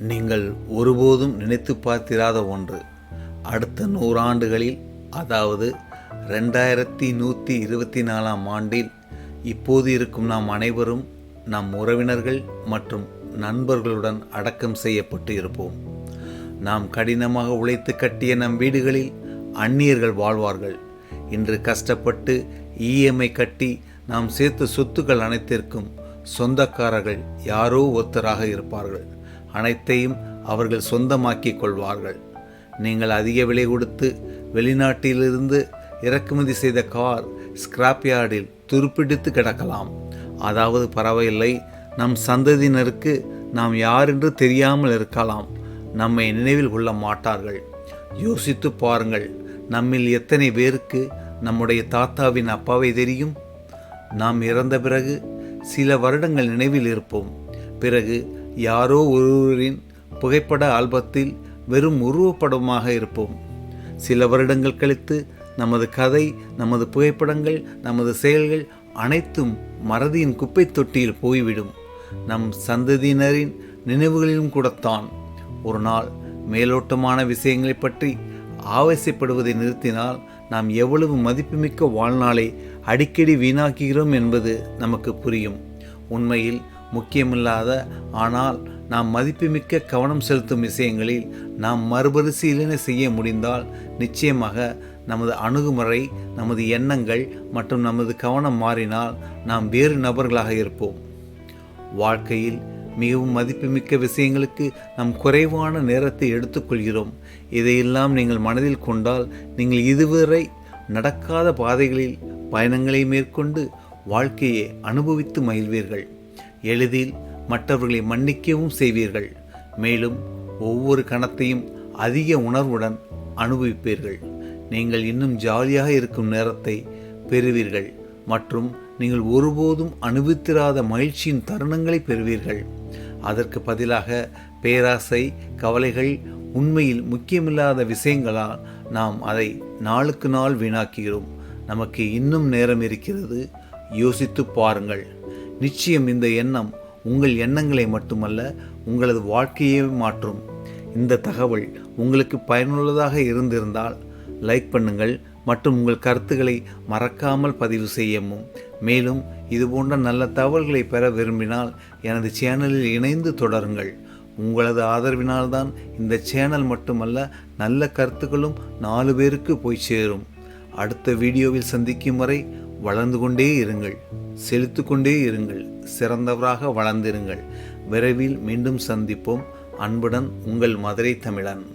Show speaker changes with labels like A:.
A: நீங்கள் ஒருபோதும் நினைத்து பார்த்திராத ஒன்று. அடுத்த நூறாண்டுகளில் அதாவது ரெண்டாயிரத்தி நூற்றி இருபத்தி நாலாம் ஆண்டில் இப்போது இருக்கும் நாம் அனைவரும் நம் உறவினர்கள் மற்றும் நண்பர்களுடன் அடக்கம் செய்யப்பட்டு இருப்போம். நாம் கடினமாக உழைத்து கட்டிய நம் வீடுகளில் அந்நியர்கள் வாழ்வார்கள். இன்று கஷ்டப்பட்டு இஎம்ஐ கட்டி நாம் சேர்த்த சொத்துக்கள் அனைத்திற்கும் சொந்தக்காரர்கள் யாரோ ஒருத்தராக இருப்பார்கள். அனைத்தையும் அவர்கள் சொந்தமாக்கிக் கொள்வார்கள். நீங்கள் அதிக விலை கொடுத்து வெளிநாட்டிலிருந்து இறக்குமதி செய்த கார் ஸ்கிராப்யார்டில் துருப்பிடித்து கிடக்கலாம். அதாவது பரவாயில்லை நம் சந்ததியினருக்கு நாம் யார் என்று தெரியாமல் இருக்கலாம். நம்மை நினைவில் கொள்ள மாட்டார்கள். யோசித்து பாருங்கள் நம்மில் எத்தனை பேருக்கு நம்முடைய தாத்தாவின் அப்பாவை தெரியும்? நாம் இறந்த பிறகு சில வருடங்கள் நினைவில் இருப்போம். பிறகு யாரோ ஒருவரின் புகைப்பட ஆல்பத்தில் வெறும் உருவப்படமாக இருப்போம். சில வருடங்கள் கழித்து நமது கதை நமது புகைப்படங்கள் நமது செயல்கள் அனைத்தும் மறதியின் குப்பை தொட்டியில் போய்விடும். நம் சந்ததியினரின் நினைவுகளிலும் கூடத்தான். ஒரு நாள் மேலோட்டமான விஷயங்களைப் பற்றி ஆவேசப்படுவதை நிறுத்தினால் நாம் எவ்வளவு மதிப்புமிக்க வாழ்நாளை அடிக்கடி வீணாக்குகிறோம் என்பது நமக்கு புரியும். உண்மையில் முக்கியமில்லாத ஆனால் நாம் மதிப்புமிக்க கவனம் செலுத்தும் விஷயங்களில் நாம் மறுபரிசீலனை செய்ய முடிந்தால் நிச்சயமாக நமது அணுகுமுறை நமது எண்ணங்கள் மற்றும் நமது கவனம் மாறினால் நாம் வேறு நபர்களாக இருப்போம். வாழ்க்கையில் மிகவும் மதிப்புமிக்க விஷயங்களுக்கு நாம் குறைவான நேரத்தை எடுத்துக்கொள்கிறோம். இதையெல்லாம் நீங்கள் மனதில் கொண்டால் நீங்கள் இதுவரை நடக்காத பாதைகளில் பயணங்களை மேற்கொண்டு வாழ்க்கையை அனுபவித்து மகிழ்வீர்கள். எளிதில் மற்றவர்களை மன்னிக்கவும் செய்வீர்கள். மேலும் ஒவ்வொரு கணத்தையும் அதிக உணர்வுடன் அனுபவிப்பீர்கள். நீங்கள் இன்னும் ஜாலியாக இருக்கும் நேரத்தை பெறுவீர்கள் மற்றும் நீங்கள் ஒருபோதும் அனுபவித்திராத மகிழ்ச்சியின் தருணங்களை பெறுவீர்கள். அதற்கு பதிலாக பேராசை கவலைகள் உண்மையில் முக்கியமில்லாத விஷயங்களால் நாம் அதை நாளுக்கு நாள் வீணாக்குகிறோம். நமக்கு இன்னும் நேரம் இருக்கிறது. யோசித்து பாருங்கள். நிச்சயம் இந்த எண்ணம் உங்கள் எண்ணங்களை மட்டுமல்ல உங்களது வாழ்க்கையே மாற்றும். இந்த தகவல் உங்களுக்கு பயனுள்ளதாக இருந்திருந்தால் லைக் பண்ணுங்கள் மற்றும் உங்கள் கருத்துக்களை மறக்காமல் பதிவு செய்யவும். மேலும் இதுபோன்ற நல்ல தகவல்களை பெற விரும்பினால் எனது சேனலில் இணைந்து தொடருங்கள். உங்களது ஆதரவினால்தான் இந்த சேனல் மட்டுமல்ல நல்ல கருத்துக்களும் நாலு பேருக்கு போய் சேரும். அடுத்த வீடியோவில் சந்திக்கும் வரை வளர்ந்து கொண்டே இருங்கள். செலுத்து கொண்டே இருங்கள். சிறந்தவராக வளர்ந்திருங்கள். விரைவில் மீண்டும் சந்திப்போம். அன்புடன் உங்கள் மதுரை தமிழன்.